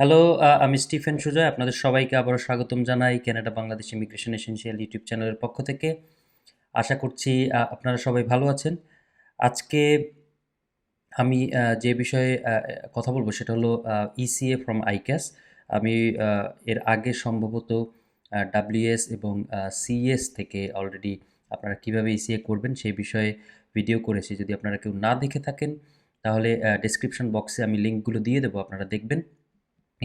Hello, আমি Stephen Sujoy. আপনাদের সবাইকে আবারও স্বাগতম জানাই Canada Bangladesh immigration essential YouTube চ্যানেলের পক্ষ থেকে। আশা করছি আপনারা সবাই ভালো আছেন। আজকে আমি যে বিষয়ে কথা বলব সেটা হলো ইসিএ ফ্রম আইক্যাস। আমি এর আগে সম্ভবত ডাব্লিউএস এবং সিএস থেকে অলরেডি আপনারা কীভাবে ইসিএ করবেন সেই বিষয়ে ভিডিও করেছি। যদি আপনারা কেউ না দেখে থাকেন তাহলে ডেসক্রিপশন বক্সে আমি লিঙ্কগুলো দিয়ে দেবো, আপনারা দেখবেন।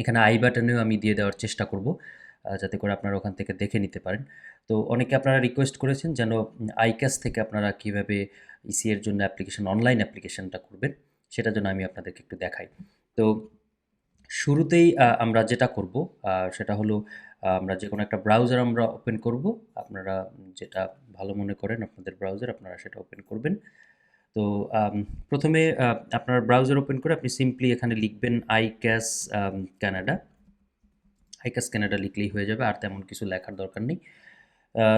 এখানে আই বাটনেও আমি দিয়ে দেওয়ার চেষ্টা করব। যাতে করে আপনারা ওখান থেকে দেখে নিতে পারেন। তো অনেকে আপনারা রিকোয়েস্ট করেছেন যেন আইক্যাস থেকে আপনারা কীভাবে ইসি এর জন্য অ্যাপ্লিকেশন অনলাইন অ্যাপ্লিকেশনটা করবেন, সেটার জন্য আমি আপনাদেরকে একটু দেখাই। তো শুরুতেই আমরা যেটা করব সেটা হলো আমরা যে কোনো একটা ব্রাউজার আমরা ওপেন করব। আপনারা যেটা ভালো মনে করেন আপনাদের ব্রাউজার আপনারা সেটা ওপেন করবেন। তো আম ১ম এ আ আপনার ব্রাউজার ওপেন করে আপনি সিম্পলি এখানে লিখবেন আইক্যাস ক্যানাডা। আইক্যাস কানাডা লিখলেই হয়ে যাবে। আর তেমন কিছু লেখার দরকার নেই।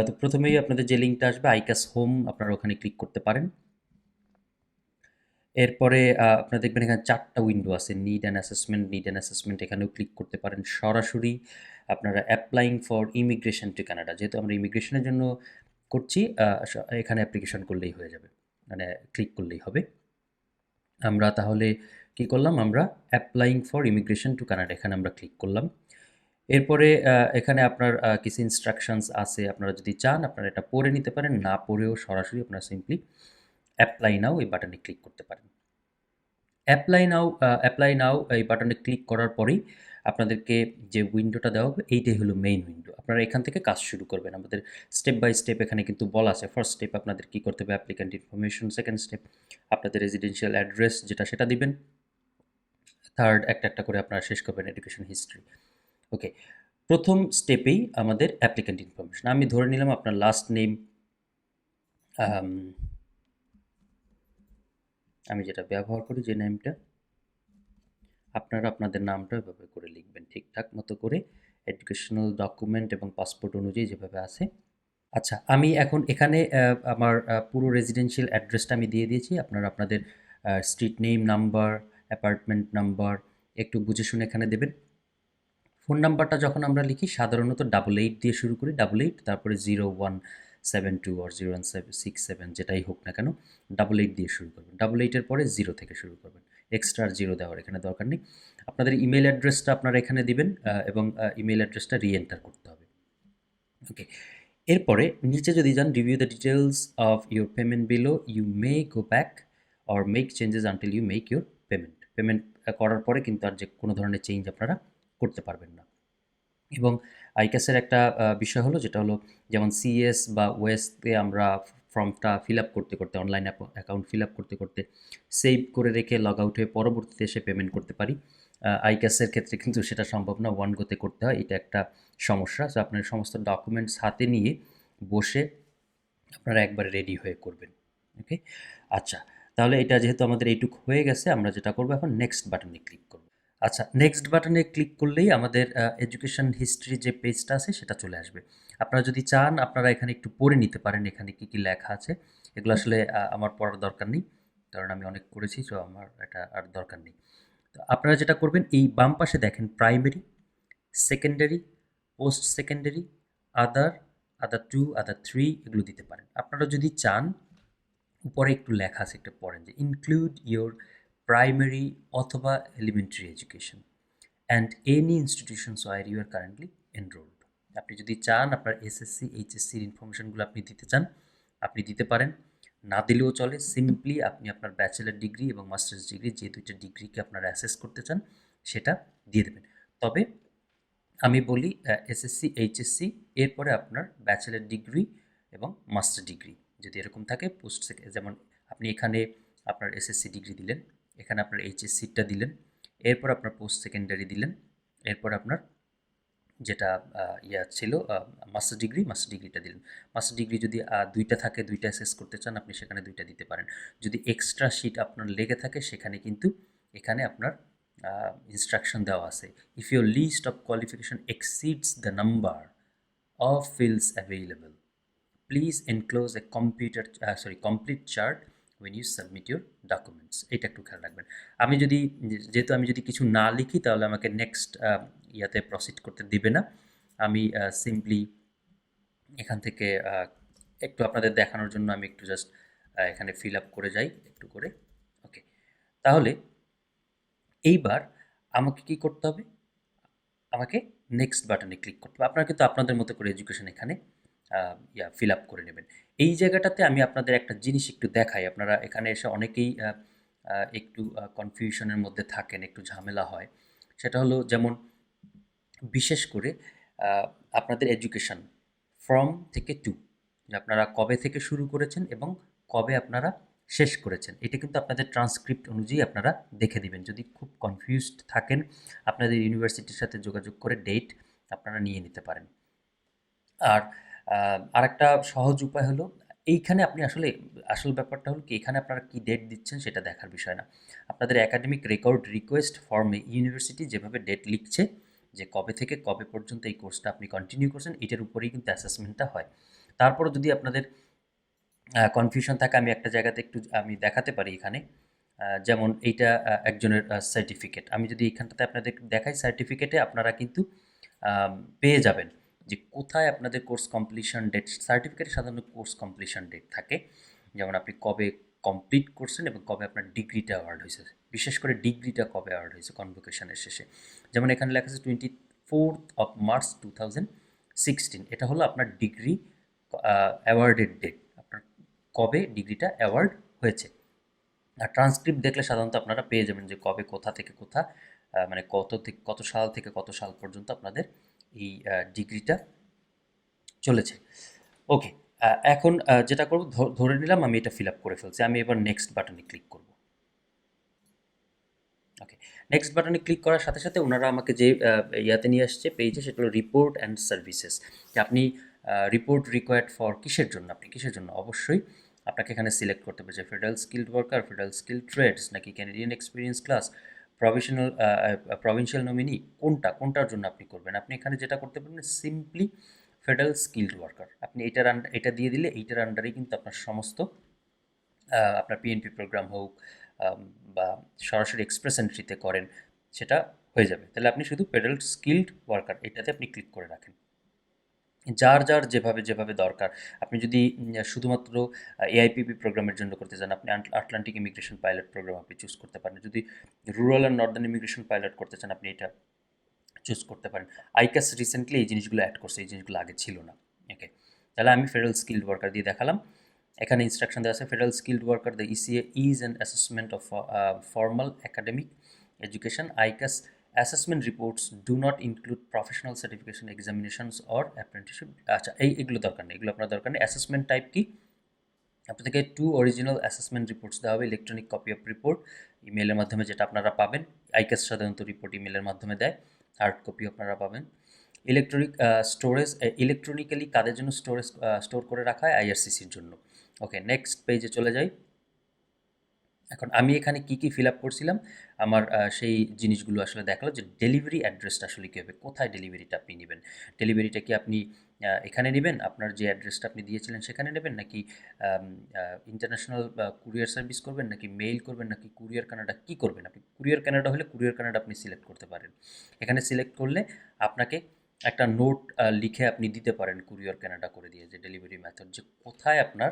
তো প্রথমেই আপনাদের যে লিঙ্কটা আসবে আইক্যাস হোম আপনারা ওখানে ক্লিক করতে পারেন। এরপরে আপনারা দেখবেন এখানে চারটা উইন্ডো আছে। Need and assessment, need and assessment এখানেও ক্লিক করতে পারেন। সরাসরি আপনারা applying for immigration to Canada যেহেতু আমরা ইমিগ্রেশনের জন্য করছি এখানে অ্যাপ্লিকেশন করলেই হয়ে যাবে। মানে ক্লিক করলেই হবে। আমরা তাহলে কি করলাম? আমরা applying for immigration to Canada এখানে আমরা ক্লিক করলাম। এরপরে এখানে আপনার কিছু ইনস্ট্রাকশনস আছে। আপনারা যদি চান, আপনারা এটা পড়ে নিতে পারেন। না পড়েও সরাসরি আপনারা সিম্পলি অ্যাপ্লাই নাও এই বাটনে ক্লিক করতে পারেন। অ্যাপ্লাই নাও অ্যাপ্লাই নাও এই বাটনে ক্লিক করার পরেই আপনাদেরকে যে উইন্ডোটা দেওয়া হবে এইটাই হলো মেইন উইন্ডো। আপনারা এখান থেকে কাজ শুরু করবেন। আমাদের স্টেপ বাই স্টেপ এখানে কিন্তু বলা আছে। ফার্স্ট স্টেপ আপনাদের কি করতে হবে? অ্যাপ্লিক্যান্ট ইনফরমেশন, সেকেন্ড স্টেপ আপনাদের রেসিডেন্সিয়াল অ্যাড্রেস যেটা সেটা দিবেন। থার্ড একটা, একটা করে আপনারা শেষ করবেন এডুকেশন হিস্ট্রি। ওকে। প্রথম স্টেপেই আমাদের অ্যাপ্লিক্যান্ট ইনফরমেশন। আমি ধরে নিলাম আপনার লাস্ট নেম আম যেটা ব্যবহার করি যে নেমটা আপনারা আপনাদের নামটা এভাবে করে লিখবেন ঠিকঠাক মতো করে এডুকেশনাল ডকুমেন্ট এবং পাসপোর্ট অনুযায়ী যেভাবে আছে। আচ্ছা আমি এখন এখানে আমার পুরো রেসিডেন্সিয়াল অ্যাড্রেসটা আমি দিয়ে দিয়েছি। আপনারা আপনাদের street name, number, apartment number একটু বুঝে শুনে এখানে দেবেন। ফোন নাম্বারটা যখন আমরা লিখি সাধারণত 88 দিয়ে শুরু করি। 88 তারপরে 0172 অর 01767 যেটাই হোক না কেন 88 দিয়ে শুরু করবেন। ডাবল এইটের পরে জিরো থেকে শুরু করবেন। এক্সট্রা আর 0 দেওয়ার এখানে দরকার নেই। আপনাদের ইমেল অ্যাড্রেসটা আপনারা এখানে দিবেন এবং ইমেল অ্যাড্রেসটা রি-এন্টার করতে হবে। ওকে। এরপরে নিচে যদি যান review the details of your payment below you may go back or make changes until you make your payment. Payment করার পরে কিন্তু আর যে কোনো ধরনের চেঞ্জ আপনারা করতে পারবেন না। এবং আইক্যাসের একটা বিষয় হলো যেটা হলো যেমন সিএস বা ওয়েসতে আমরা ফর্মটা ফিল আপ করতে, করতে অনলাইন অ্যাকাউন্ট ফিল আপ করতে, করতে সেভ করে রেখে লগ আউট হয়ে পরবর্তীতে এসে পেমেন্ট করতে পারি। আ আইক্যাসের ক্ষেত্রে কিন্তু সেটা সম্ভব না। ওয়ান গোতে করতে হয়। এটা একটা সমস্যা। সো আপনার সমস্ত ডকুমেন্টস হাতে নিয়ে বসে আপনারা একবারে রেডি হয়ে করবেন। ওকে? আচ্ছা। তাহলে এটা যেহেতু আমাদের এইটুক হয়ে গেছে আমরা যেটা করব এখন নেক্সট বাটনে ক্লিক করব। আচ্ছা নেক্সট বাটনে ক্লিক করলেই আমাদের এডুকেশন হিস্ট্রি যে পেজটা আছে সেটা চলে আসবে। আপনারা যদি চান আপনারা এখানে একটু পড়ে নিতে পারেন এখানে কি, কি লেখা আছে। এগুলো আসলে আমার পড়ার দরকার নেই। কারণ আমি অনেক করেছি তো আমার এটা আর দরকার নেই। তো আপনারা যেটা করবেন এই বাম পাশে দেখেন primary, secondary, post secondary, other, other two other three এগুলো দিতে পারেন। আপনারা যদি চান উপরে একটু লেখা আছে একটু পড়েন যে ইনক্লুড ইউর প্রাইমারি অথবা elementary education and any institutions where you are currently enrolled. আপনি যদি চান আপনার এসএসসি, এইচএসসির ইনফরমেশনগুলো আপনি দিতে চান, আপনি দিতে পারেন। না দিলেও চলে। সিম্পলি আপনি আপনার ব্যাচেলর ডিগ্রি এবং মাস্টার্স ডিগ্রি যে ২ টা ডিগ্রিকে আপনারা অ্যাসেস করতে চান সেটা দিয়ে দেবেন। তবে আমি বলি এসএসসি, এইচএসসি এরপরে আপনার ব্যাচেলর ডিগ্রি এবং মাস্টার ডিগ্রি যদি এরকম থাকে পোস্ট যেমন আপনি এখানে আপনার এসএসসি ডিগ্রি দিলেন, এখানে আপনার এইচএসসিটা দিলেন, এরপর আপনার পোস্ট সেকেন্ডারি দিলেন, এরপর আপনার যেটা ইয়া ছিল মাস্টার ডিগ্রি, মাস্টার ডিগ্রিটা দিলেন। মাস্টার ডিগ্রি যদি দুইটা থাকে ২ টা অ্যাসেস করতে চান আপনি সেখানে দুইটা দিতে পারেন। যদি এক্সট্রা শিট আপনার লেগে থাকে সেখানে কিন্তু এখানে আপনার ইনস্ট্রাকশন দেওয়া আছে। If your list of qualification exceeds the number of fields available, please enclose a computer sorry complete chart when you submit your documents এটা একটু খেয়াল রাখবেন। আমি যদি, যেহেতু আমি যদি কিছু না লিখি, তাহলে আমাকে নেক্সট ইয়াতে প্রসিড করতে দিবে না। আমি সিম্পলি এখান থেকে একটু আপনাদের দেখানোর জন্য আমি একটু জাস্ট এখানে ফিল আপ করে যাই, একটু করে। ওকে তাহলে এইবার আমাকে কি করতে হবে? আমাকে নেক্সট বাটনে ক্লিক করতে হবে। আপনারা কিন্তু আপনাদের মতো করে এডুকেশন এখানে ইয়া ফিল আপ করে নেবেন। এই জায়গাটাতে আমি আপনাদের একটা জিনিস একটু দেখাই। আপনারা এখানে এসে অনেকেই একটু কনফিউশনের মধ্যে থাকেন, একটু ঝামেলা হয়। সেটা হলো যেমন বিশেষ করে আপনাদের এডুকেশন ফ্রম থেকে টু আপনারা কবে থেকে শুরু করেছেন এবং কবে আপনারা শেষ করেছেন। এটা কিন্তু আপনাদের ট্রান্সক্রিপ্ট অনুযায়ী আপনারা দেখে দিবেন। যদি খুব কনফিউজড থাকেন, আপনাদের ইউনিভার্সিটির সাথে যোগাযোগ করে ডেট আপনারা নিয়ে নিতে পারেন। আর আরেকটা সহজ উপায় হলো, এইখানে আপনি আসলে, আসল ব্যাপারটা হলো কি, এখানে আপনারা কি ডেট দিচ্ছেন সেটা দেখার বিষয় না। আপনাদের একাডেমিক রেকর্ড রিকোয়েস্ট ফর্মে ইউনিভার্সিটি যেভাবে ডেট লিখছে, যে কবে থেকে কবে পর্যন্ত এই কোর্সটা আপনি কন্টিনিউ করছেন, এটার উপরেই কিন্তু অ্যাসেসমেন্টটা হয়। তারপরও যদি আপনাদের কনফিউশন থাকে, আমি একটা জায়গাতে একটু, আমি দেখাতে পারি এখানে। যেমন এইটা একজনের সার্টিফিকেট আমি যদি এখানটাতে আপনাদের দেখাই সার্টিফিকেটে আপনারা কিন্তু পেয়ে যাবেন। যে কোথায় আপনাদের কোর্স কমপ্লিশন ডেট সার্টিফিকেটে সাধারণত কোর্স কমপ্লিশন ডেট থাকে। যেমন আপনি কবে কমপ্লিট করছেন এবং কবে আপনার ডিগ্রিটা অ্যাওয়ার্ড হয়েছে। বিশেষ করে ডিগ্রিটা কবে অ্যাওয়ার্ড হয়েছে কনভোকেশনের শেষে। যেমন এখানে লেখা আছে twenty fourth of March two thousand sixteen এটা হলো আপনার ডিগ্রি অ্যাওয়ার্ডের ডেট আপনার কবে ডিগ্রিটা অ্যাওয়ার্ড হয়েছে। আর ট্রান্সক্রিপ্ট দেখলে সাধারণত আপনারা পেয়ে যাবেন যে কবে কোথা থেকে কোথা মানে কত থেকে, কত সাল থেকে কত সাল পর্যন্ত আপনাদের এই ডিগ্রিটা চলেছে। ওকে এখন যেটা করব ধরে নিলাম আমি এটা ফিল আপ করে ফেলছি। আমি এবার নেক্সট বাটনে ক্লিক করব। ওকে নেক্সট বাটনে ক্লিক করার সাথে সাথে ওনারা আমাকে যে ইয়াতে নিয়ে আসছে পেজে সেটা হলো রিপোর্ট অ্যান্ড সার্ভিসেস যে আপনি রিপোর্ট রিকোয়ার্ড ফর কিসের জন্য? আপনি কিসের জন্য? অবশ্যই আপনাকে এখানে সিলেক্ট করতে যে federal skilled worker federal skill trades নাকি Canadian experience class provisional provincial nominee কোনটা, কোনটার জন্য আপনি করবেন? আপনি এখানে যেটা করতে পারেন সিম্পলি ফেডারেল স্কিল্ড ওয়ার্কার আপনি এটার আন্ডার এটা দিয়ে দিলে এইটার আন্ডারেই কিন্তু আপনার সমস্ত আপনার পিএনপি প্রোগ্রাম হোক বা সরাসরি এক্সপ্রেস এন্ট্রিতে করেন, সেটা হয়ে যাবে। তাহলে আপনি শুধু ফেডারেল স্কিল্ড ওয়ার্কার এটাতে আপনি ক্লিক করে রাখেন। যার যার যেভাবে যেভাবে দরকার। আপনি যদি শুধুমাত্র এআইপিপি প্রোগ্রামের জন্য করতে চান, আপনি আটলান্টিক ইমিগ্রেশন পাইলট প্রোগ্রাম আপনি চুজ করতে পারেন। যদি rural and northern immigration pilot করতে চান, আপনি এটা চুজ করতে পারেন। আইকাস রিসেন্টলি এই জিনিসগুলো অ্যাড করছে, এই জিনিসগুলো আগে ছিল না। ওকে তাহলে আমি ফেডারেল স্কিল্ড ওয়ার্কার দিয়ে দেখালাম। এখানে ইনস্ট্রাকশন দেওয়া আছে federal skilled worker the ECA is and assessment of formal academic education ICAS assessment reports do not include professional certification examinations or apprenticeship আচ্ছা এই এগুলো দরকার নেই, এগুলো আপনার দরকার নেই। অ্যাসেসমেন্ট টাইপ কি? আপনাদেরকে টু অরিজিনাল অ্যাসেসমেন্ট রিপোর্টস দেওয়া হবে ইলেকট্রনিক কপি অফ রিপোর্ট ইমেলের মাধ্যমে যেটা আপনারা পাবেন। আইকাস সাধারণত রিপোর্ট ইমেলের মাধ্যমে দেয় হার্ড কপি আপনারা পাবেন। ইলেকট্রনিক স্টোরেজ ইলেকট্রনিক্যালি কাদের জন্য স্টোরেজ স্টোর করে রাখা হয়? আইআরসিসির জন্য। ওকে নেক্সট পেজে চলে যাই। এখন আমি এখানে কি কি ফিল আপ করছিলাম? আমার সেই জিনিসগুলো আসলে দেখাল যে ডেলিভারি অ্যাড্রেসটা আসলে কী হবে কোথায় ডেলিভারিটা আপনি নেবেন? ডেলিভারিটা কি আপনি এখানে নেবেন? আপনার যে অ্যাড্রেসটা আপনি দিয়েছিলেন সেখানে নেবেন? নাকি ইন্টারন্যাশনাল কুরিয়ার সার্ভিস করবেন? নাকি মেইল করবেন? নাকি কুরিয়ার কানাডা কী করবেন? আপনি কুরিয়ার কানাডা হলে কুরিয়ার কানাডা আপনি সিলেক্ট করতে পারেন। এখানে সিলেক্ট করলে আপনাকে একটা নোট লিখে আপনি দিতে পারেন কুরিয়ার কানাডা করে দিয়ে যে ডেলিভারি মেথড যে কোথায় আপনার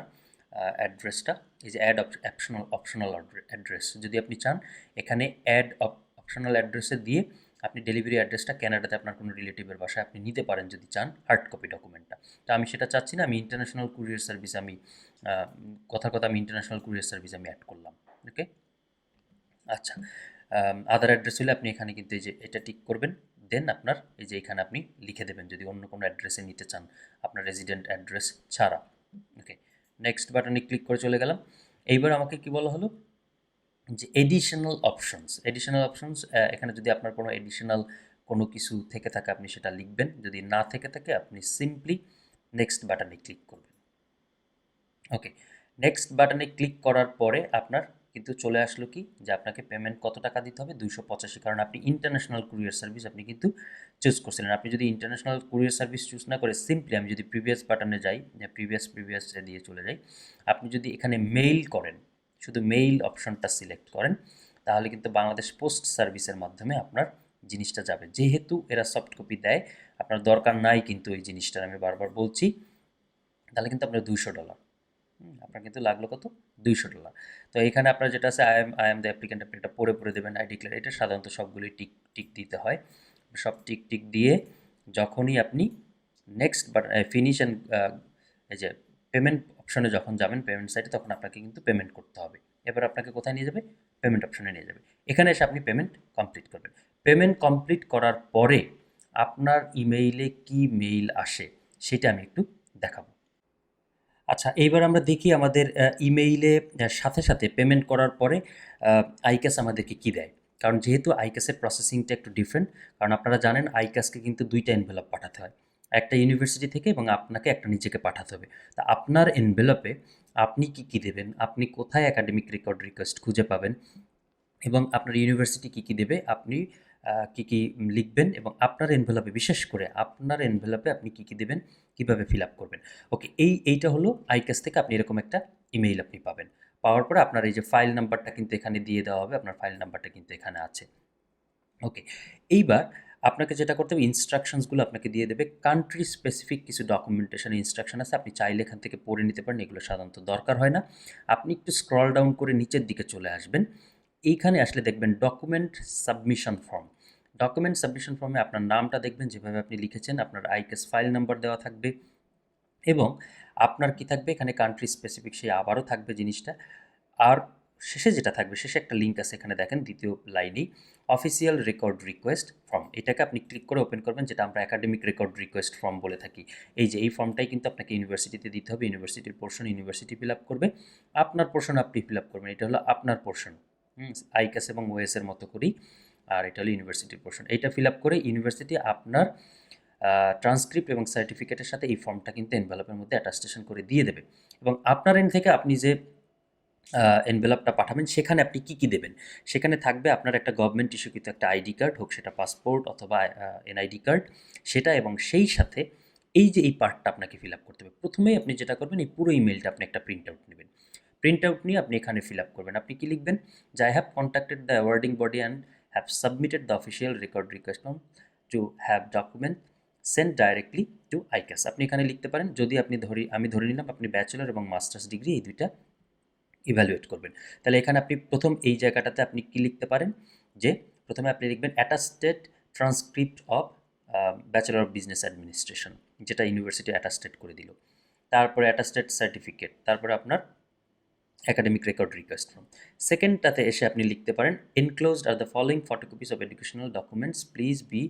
অ্যাড্রেসটা এই যে অ্যাড অপশনাল অপশনাল অ্যাড্রেস যদি আপনি চান, এখানে অ্যাড অপশনাল অ্যাড্রেসে দিয়ে আপনি ডেলিভারি অ্যাড্রেসটা ক্যানাডাতে আপনার কোনো রিলেটিভের বাসায় আপনি নিতে পারেন যদি চান হার্ড কপি ডকুমেন্টটা তো আমি সেটা চাচ্ছি না, আমি ইন্টারন্যাশনাল কুরিয়ার সার্ভিস আমি কথার কথা আমি ইন্টারন্যাশনাল কুরিয়ার সার্ভিস আমি অ্যাড করলাম ওকে আচ্ছা আদার অ্যাড্রেস হলে আপনি এখানে কিন্তু এই যে এটা টিক করবেন দেন আপনার এই যে এখানে আপনি লিখে দেবেন যদি অন্য কোনো অ্যাড্রেসে নিতে চান, আপনার রেজিডেন্ট অ্যাড্রেস ছাড়া ওকে নেক্সট বাটনে ক্লিক করে চলে গেলাম। এইবার আমাকে কি বলা হলো? যে এডিশনাল অপশনস এডিশনাল অপশনস এখানে যদি আপনার কোনো এডিশনাল কোনো কিছু থেকে থাকে, আপনি সেটা লিখবেন। যদি না থেকে থাকে, আপনি সিম্পলি নেক্সট বাটনে ক্লিক করবেন। ওকে নেক্সট বাটনে ক্লিক করার পরে আপনার কিন্তু চলে আসলো কি? যে আপনাকে পেমেন্ট কত টাকা দিতে হবে? দুইশো পঁচাশি। কারণ আপনি ইন্টারন্যাশনাল কুরিয়ার সার্ভিস আপনি কিন্তু চুজ করছিলেন। আপনি যদি ইন্টারন্যাশনাল কুরিয়ার সার্ভিস চুজ না করে সিম্পলি আমি যদি প্রিভিয়াস বাটনে যাই প্রিভিয়াস প্রিভিয়াস দিয়ে চলে যাই, আপনি যদি এখানে মেইল করেন, শুধু মেইল অপশনটা সিলেক্ট করেন, তাহলে কিন্তু বাংলাদেশ পোস্ট সার্ভিসের মাধ্যমে আপনার জিনিসটা যাবে। যেহেতু এরা সফট কপি দেয়, আপনার দরকার নাই কিন্তু এই জিনিসটার আমি বারবার বলছি, তাহলে কিন্তু আপনার দুইশো ডলার আপনার কিন্তু লাগল কত? দুইশো ডলার। তো এখানে আপনার যেটা আছে I am I am the applicant আপনি এটা পড়ে পড়ে দেবেন। আই ডিক্লেয়ার এটা সাধারণত সবগুলি টিক টিক দিতে হয়। সব টিক টিক দিয়ে যখনই আপনি নেক্সট বাট ফিনিশ অ্যান্ড এই যে পেমেন্ট অপশনে যখন যাবেন পেমেন্ট সাইটে তখন আপনাকে কিন্তু পেমেন্ট করতে হবে। এবার আপনাকে কোথায় নিয়ে যাবে? পেমেন্ট অপশনে নিয়ে যাবে। এখানে এসে আপনি পেমেন্ট কমপ্লিট করবেন। পেমেন্ট কমপ্লিট করার পরে আপনার ইমেইলে কি মেইল আসে, সেটা আমি একটু দেখাবো। আচ্ছা এইবার আমরা দেখি আমাদের ইমেইলে সাথে সাথে পেমেন্ট করার পরে আইক্যাস আমাদেরকে কী দেয়? কারণ যেহেতু আইক্যাসের প্রসেসিংটা একটু ডিফারেন্ট কারণ আপনারা জানেন আইক্যাসকে কিন্তু দুইটা এনভেলপ পাঠাতে হয়। একটা ইউনিভার্সিটি থেকে এবং আপনাকে একটা নিজেকে পাঠাতে হবে। তা আপনার এনভেলপে আপনি কি কী দেবেন? আপনি কোথায় একাডেমিক রেকর্ড রিকোয়েস্ট খুঁজে পাবেন? এবং আপনার ইউনিভার্সিটি কী কী দেবে? আপনি কী কী লিখবেন? এবং আপনার এনভেলপে বিশেষ করে আপনার এনভেলপে আপনি কী কী দেবেন? কীভাবে ফিল আপ করবেন? ওকে এই, এইটা হলো আইকাস থেকে আপনি এরকম একটা ইমেইল আপনি পাবেন। পাওয়ার পরে আপনার এই যে ফাইল নাম্বারটা কিন্তু এখানে দিয়ে দেওয়া হবে, আপনার ফাইল নাম্বারটা কিন্তু এখানে আছে। ওকে এইবার আপনাকে যেটা করতে হবে ইনস্ট্রাকশনসগুলো আপনাকে দিয়ে দেবে। কান্ট্রি স্পেসিফিক কিছু ডকুমেন্টেশন ইনস্ট্রাকশন আছে, আপনি চাইলে এখান থেকে পড়ে নিতে পারেন, এগুলো সাধারণত দরকার হয় না। আপনি একটু স্ক্রল ডাউন করে নিচের দিকে চলে আসবেন। এইখানে আসলে দেখবেন document submission form document submission ফর্মে আপনার নামটা দেখবেন, যেভাবে আপনি লিখেছেন, আপনার আইকেস ফাইল নাম্বার দেওয়া থাকবে এবং আপনার কি থাকবে? এখানে কান্ট্রি স্পেসিফিক সেই আবারও থাকবে জিনিসটা। আর শেষে যেটা থাকবে, শেষে একটা লিঙ্ক আছে এখানে দেখেন, দ্বিতীয় লাইনেই অফিসিয়াল রেকর্ড রিকোয়েস্ট ফর্ম এটাকে আপনি ক্লিক করে ওপেন করবেন, যেটা আমরা একাডেমিক রেকর্ড রিকোয়েস্ট ফর্ম বলে থাকি। এই যে, এই ফর্মটাই কিন্তু আপনাকে ইউনিভার্সিটিতে দিতে হবে। ইউনিভার্সিটির পোর্শন ইউনিভার্সিটি ফিল আপ করবে। আপনার পোর্শন আপনি ফিল আপ করবেন। এটা হলো আপনার পোর্শন হুম আইকাস এবং ওয়েসের মতো করেই। আর এটা হলো ইউনিভার্সিটির পোর্শন এইটা ফিল আপ করে ইউনিভার্সিটি আপনার ট্রান্সক্রিপ্ট এবং সার্টিফিকেটের সাথে এই ফর্মটা কিন্তু এনভেলপের মধ্যে অ্যাটাস্টেশন করে দিয়ে দেবে। এবং আপনার এন্ড থেকে আপনি যে এনভেলপটা পাঠাবেন, সেখানে আপনি কী কী দেবেন? সেখানে থাকবে আপনার একটা গভর্নমেন্ট ইস্যুকৃত একটা আইডি কার্ড হোক সেটা পাসপোর্ট অথবা এনআইডি কার্ড সেটা এবং সেই সাথে এই যে এই পার্টটা আপনাকে ফিল আপ করতে হবে। প্রথমেই আপনি যেটা করবেন, এই পুরো ইমেলটা আপনি একটা প্রিন্ট আউট নেবেন। প্রিন্ট আউট নিয়ে আপনি এখানে ফিল আপ করবেন। আপনি কি লিখবেন? যে I have contacted the awarding body and have submitted the official record request to have document send directly to ICAS আপনি এখানে লিখতে পারেন, যদি আপনি ধরি, আমি ধরে নিলাম আপনি ব্যাচেলর এবং মাস্টার্স ডিগ্রি এই দুইটা ইভ্যালুয়েট করবেন। তাহলে এখানে আপনি প্রথম এই জায়গাটাতে আপনি কি লিখতে পারেন, যে প্রথমে আপনি লিখবেন attested transcript of bachelor of business administration যেটা ইউনিভার্সিটি অ্যাটাস্টেড করে দিল। তারপরে অ্যাটাস্টেড সার্টিফিকেট তারপরে আপনার একাডেমিক রেকর্ড রিকোয়েস্ট ফর্ম সেকেন্ডটাতে এসে আপনি লিখতে পারেন enclosed are the following photocopies of educational documents please be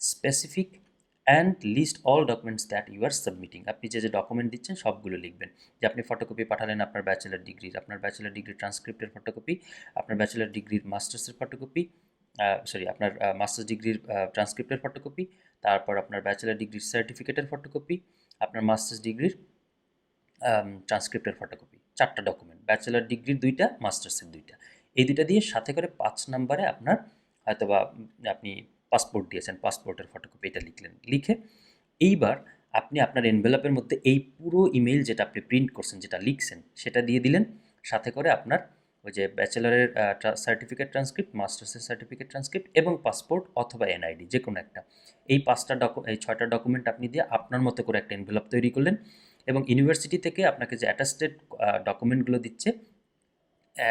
specific and list all documents that you are submitting আপনি যে যে ডকুমেন্ট দিচ্ছেন, সবগুলো লিখবেন। যে আপনি ফটোকপি পাঠালেন আপনার ব্যাচেলার ডিগ্রির আপনার ব্যাচেলার ডিগ্রির ট্রান্সক্রিপ্টের ফটোকপি আপনার ব্যাচেলার ডিগ্রির মাস্টার্সের ফটোকপি সরি আপনার মাস্টার্স ডিগ্রির ট্রান্সক্রিপ্টের ফটোকপি তারপর আপনার ব্যাচেলার ডিগ্রির সার্টিফিকেটের ফটোকপি আপনার মাস্টার্স ডিগ্রির ট্রান্সক্রিপ্টের ফটোকপি চারটা ডকুমেন্ট ব্যাচেলার ডিগ্রির দুইটা মাস্টার্সের দুইটা। এই দুইটা দিয়ে সাথে করে পাঁচ নাম্বারে আপনার হয়তোবা আপনি পাসপোর্ট দিয়েছেন পাসপোর্টের ফটোকপি এটা লিখলেন। লিখে এইবার আপনি আপনার এনভেলপের মধ্যে এই পুরো ইমেল যেটা আপনি প্রিন্ট করছেন, যেটা লিখছেন, সেটা দিয়ে দিলেন। সাথে করে আপনার ওই যে ব্যাচেলারের সার্টিফিকেট ট্রান্সক্রিপ্ট মাস্টার্সের সার্টিফিকেট ট্রান্সক্রিপ্ট এবং পাসপোর্ট অথবা এনআইডি যে কোনো একটা। এই পাঁচটা ডকু এই ছয়টা ডকুমেন্ট আপনি দিয়ে আপনার মতো করে একটা এনভেলপ তৈরি করলেন। এবং ইউনিভার্সিটি থেকে আপনাকে যে অ্যাটাস্টেড ডকুমেন্টগুলো দিচ্ছে,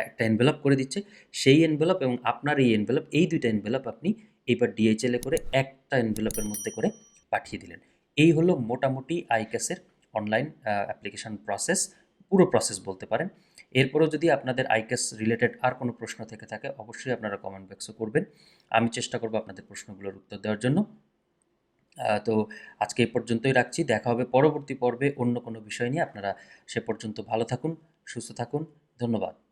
একটা এনভেলপ করে দিচ্ছে, সেই এনভেলপ এবং আপনার এই এনভেলপ এই দুইটা এনভেলপ আপনি এইবার ডিএইচএলে করে একটা এনভেলপের মধ্যে করে পাঠিয়ে দিলেন। এই হলো মোটামুটি আইক্যাসের অনলাইন অ্যাপ্লিকেশন প্রসেস পুরো প্রসেস বলতে পারেন। এরপরও যদি আপনাদের আইক্যাস রিলেটেড আর কোনো প্রশ্ন থেকে থাকে, অবশ্যই আপনারা কমেন্ট বক্সে করবেন। আমি চেষ্টা করব আপনাদের প্রশ্নগুলোর উত্তর দেওয়ার জন্য। তো আজকে এই পর্যন্তই রাখছি। দেখা হবে পরবর্তী পর্বে অন্য কোনো বিষয় নিয়ে। আপনারা সে পর্যন্ত ভালো থাকুন, সুস্থ থাকুন। ধন্যবাদ।